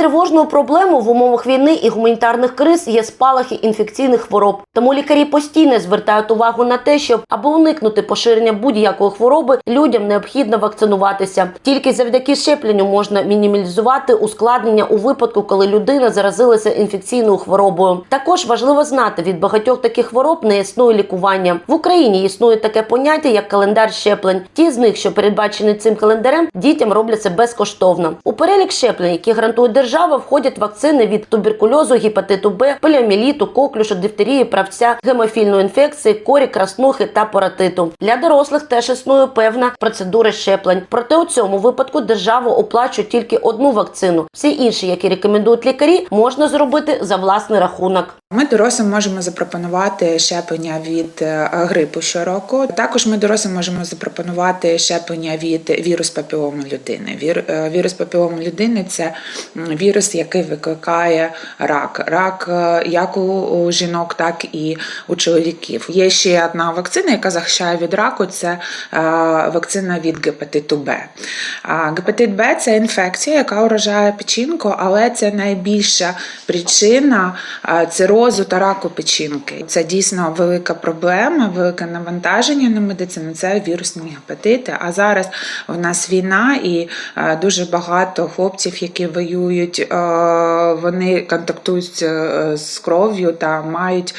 тривожною проблемою в умовах війни і гуманітарних криз є спалахи інфекційних хвороб. Тому лікарі постійно звертають увагу на те, щоб аби уникнути поширення будь-якої хвороби, людям необхідно вакцинуватися. Тільки завдяки щепленню можна мінімалізувати ускладнення у випадку, коли людина заразилася інфекційною хворобою. Також важливо знати, від багатьох таких хвороб не існує лікування. В Україні існує таке поняття як календар щеплень. Ті з них, що передбачені цим календарем, дітям робляться безкоштовно. У перелік щеплень, які гарантує держава, входять вакцини від туберкульозу, гепатиту Б, поліоміліту, коклюшу, дифтерії, правця, гемофільної інфекції, корі, краснухи та паратиту. Для дорослих теж існує певна процедура щеплень. Проте у цьому випадку держава оплачує тільки одну вакцину. Всі інші, які рекомендують лікарі, можна зробити за власний рахунок. Ми дорослим можемо запропонувати щеплення від е, грипу щороку. Також ми дорослим можемо запропонувати щеплення від вірус папілому людини. Е, вірус папілому людини це вірус, який викликає рак. Рак е, як у, жінок, так і у чоловіків. Є ще одна вакцина, яка захищає від раку. Це вакцина від гепатиту Б. А гепатит Б це інфекція, яка уражає печінку, але це найбільша причина е, цирозу та раку печінки. Це дійсно велика проблема, велике навантаження на медицину. Це вірусні гепатити. А зараз в нас війна, і е, дуже багато хлопців, які воюють, е, вони контактують е, з кров'ю та мають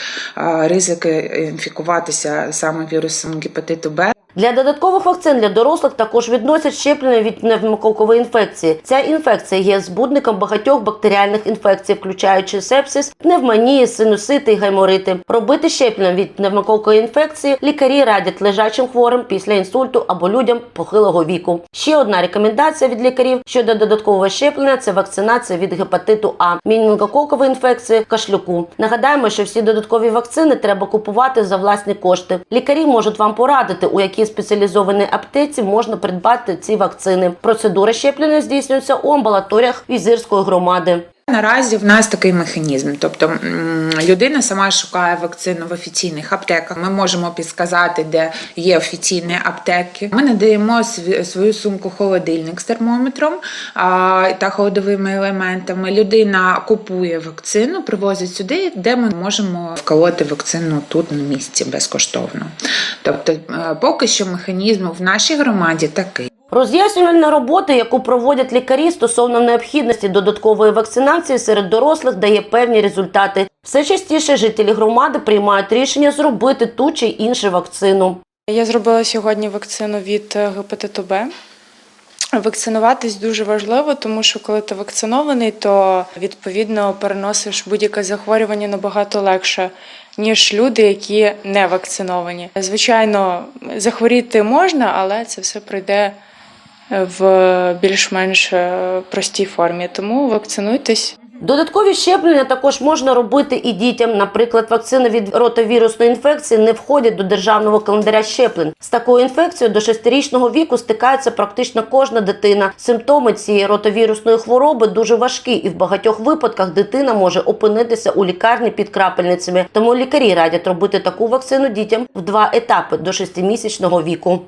ризики інфікуватися саме вірусом гепатиту Б. Для додаткових вакцин для дорослих також відносять щеплення від пневмококової інфекції. Ця інфекція є збудником багатьох бактеріальних інфекцій, включаючи сепсис, пневмонії, синусити і гайморити. Робити щеплення від пневмококової інфекції лікарі радять лежачим хворим після інсульту або людям похилого віку. Ще одна рекомендація від лікарів щодо додаткового щеплення це вакцинація від гепатиту А, мінінгококової інфекції, кашлюку. Нагадаємо, що всі додаткові вакцини треба купувати за власні кошти. Лікарі можуть вам порадити, у якій спеціалізованій аптеці можна придбати ці вакцини. Процедура щеплення здійснюється у амбулаторіях візирської громади. Наразі в нас такий механізм, тобто людина сама шукає вакцину в офіційних аптеках. Ми можемо підсказати, де є офіційні аптеки. Ми надаємо свою сумку холодильник з термометром та холодовими елементами. Людина купує вакцину, привозить сюди, де ми можемо вколоти вакцину тут на місці безкоштовно. Тобто, е, поки що механізм в нашій громаді такий. Роз'яснювальна робота, яку проводять лікарі стосовно необхідності додаткової вакцинації серед дорослих, дає певні результати. Все частіше жителі громади приймають рішення зробити ту чи іншу вакцину. Я зробила сьогодні вакцину від е, гепатиту Б. Вакцинуватись дуже важливо, тому що коли ти вакцинований, то відповідно переносиш будь-яке захворювання набагато легше, ніж люди, які не вакциновані. Звичайно, захворіти можна, але це все пройде в більш-менш е, простій формі. Тому вакцинуйтесь. Додаткові щеплення також можна робити і дітям. Наприклад, вакцини від ротовірусної інфекції не входять до державного календаря щеплень. З такою інфекцією до 6-річного віку стикається практично кожна дитина. Симптоми цієї ротовірусної хвороби дуже важкі, і в багатьох випадках дитина може опинитися у лікарні під крапельницями. Тому лікарі радять робити таку вакцину дітям в два етапи до 6-місячного віку.